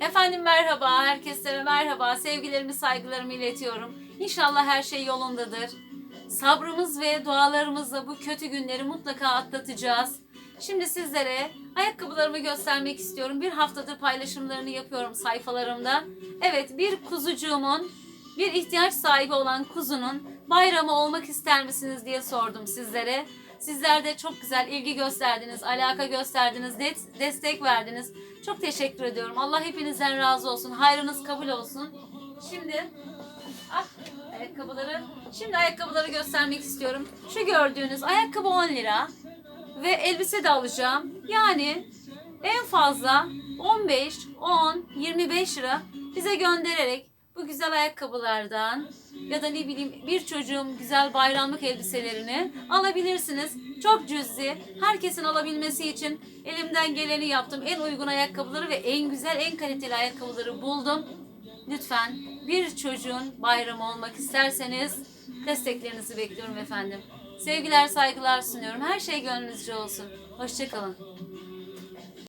Efendim merhaba, herkese merhaba. Sevgilerimi, saygılarımı iletiyorum. İnşallah her şey yolundadır. Sabrımız ve dualarımızla bu kötü günleri mutlaka atlatacağız. Şimdi sizlere ayakkabılarımı göstermek istiyorum. Bir haftadır paylaşımlarını yapıyorum sayfalarımda. Evet, bir kuzucuğumun, bir ihtiyaç sahibi olan kuzunun bayramı olmak ister misiniz diye sordum sizlere. Sizler de çok güzel ilgi gösterdiniz, alaka gösterdiniz, de- destek verdiniz. Çok teşekkür ediyorum. Allah hepinizden razı olsun. Hayrınız kabul olsun. Şimdi ah ayakkabıları. Şimdi ayakkabıları göstermek istiyorum. Şu gördüğünüz ayakkabı 10 lira ve elbise de alacağım. Yani en fazla 15, 10, 25 lira bize göndererek bu güzel ayakkabılardan ya da ne bileyim bir çocuğun güzel bayramlık elbiselerini alabilirsiniz. Çok cüzi. Herkesin alabilmesi için elimden geleni yaptım. En uygun ayakkabıları ve en güzel, en kaliteli ayakkabıları buldum. Lütfen bir çocuğun bayramı olmak isterseniz desteklerinizi bekliyorum efendim. Sevgiler, saygılar sunuyorum. Her şey gönlünüzce olsun. Hoşçakalın.